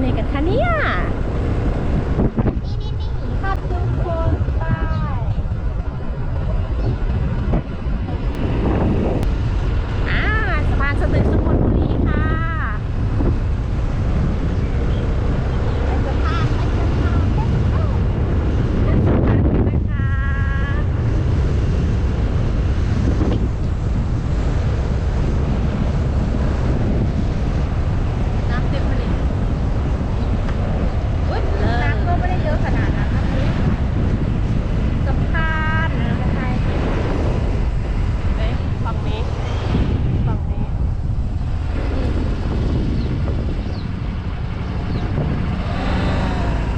ไหนกันคะเนี่ย นี่นี่นี่ครับทุกคนไป อ่าสะพานสตึกสุพรรณบุรีค่ะ ไปสะพานไปสะพานไปสะพาน สะพานนะคะ น้ำเต็มพอดี อุ๊ยน้ำก็ไม่ได้เยอะขนาดนั้นนะพี่ สะพานนะคะเอ้ยฝั่งนี้ ฝั่งนี้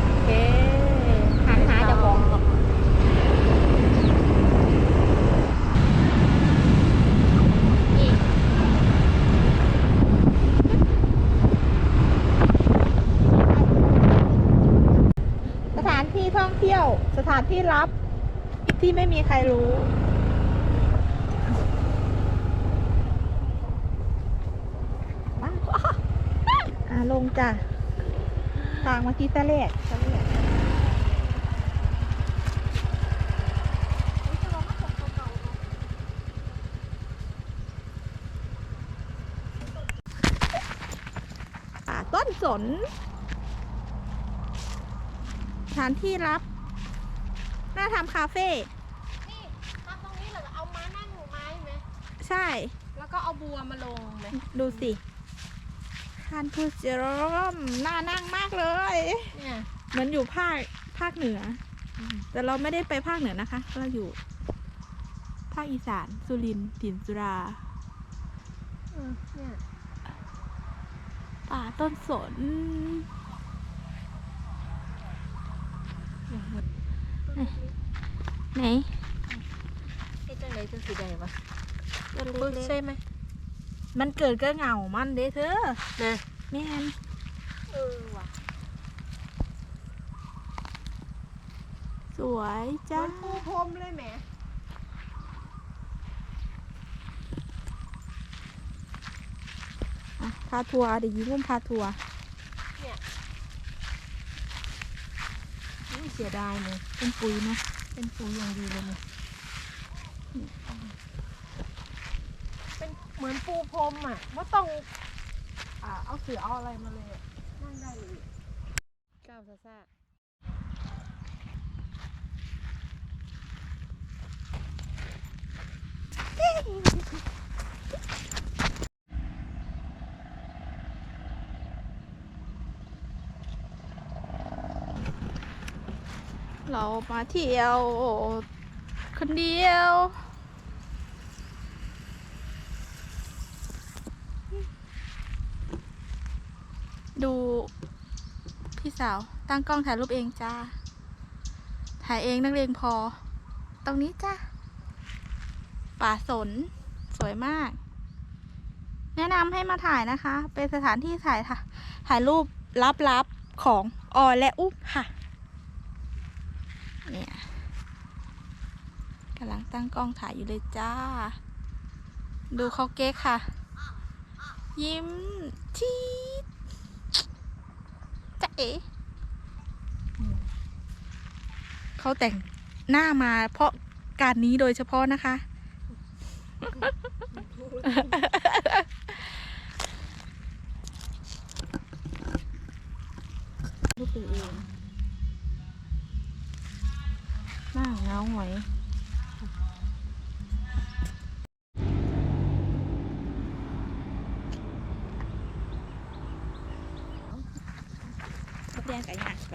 โอเค หันหาเจะของก่อนนี่สถานที่ท่องเที่ยว สถานที่ลับที่ไม่มีใครรู้ว้าวอ่าลงจ้ะ ทางเมื่อกี้ตะเล็ดตะเล็ดป่าต้นสนสถานที่รับ น่าทำคาเฟ่นี่ทำตรงนี้เหรอเอามานั่งไม้ไหมใช่ แล้วก็เอาบัวมาลงไหมดูสิคานพูเจรอมน่านั่งมากเลย เนี่ยเหมือนอยู่ภาคภาคเหนืออแต่เราไม่ได้ไปภาคเหนือนะคะ เราอยู่ ภาคอีสาน สุรินทร์ถิ่นสุราเออเนี่ยป่าต้นสน ไหนไอ้จังไหนจะสีแดงวะต้นปึ๊กเล็กใช่ไหมๆมันเกิดก็เหงามันเด้เธอนะแม่นเออว่ะสวยจ้ามันปูพรมเลยแหมอะพาทัวร์เดี๋ยวยิ้มร่วมพาทัวร์ ไม่ เสียดายเลยเป็นปุ๋ยเนาะเป็นปูอย่างดีเลยเนี่ยเป็นเหมือนปูพรมอะไม่ต้องอ่าเอาเสือเอาอะไรมาเลยอะนั่งได้เลยก้าวซ่าซ่าเเรามาเที่ยว คนเดียว ดูพี่สาว ตั้งกล้องถ่ายรูปเองจ้า ถ่ายเองนักเรียนพอ ตรงนี้จ้าป่าสน สวยมาก แนะนำให้มาถ่ายนะคะ เป็นสถานที่ถ่ายค่ะถ่ายรูปลับๆของออและอุ๊บค่ะ เนี่ยกำลังตั้งกล้องถ่ายอยู่เลยจ้า ดูเขาเก๊กค่ะ ยิ้มชีดจะเอ๋เขาแต่งหน้ามาเพราะการนี้โดยเฉพาะนะคะ รูปตัวเอง หน้าเงาหอยเรียนกับยากไป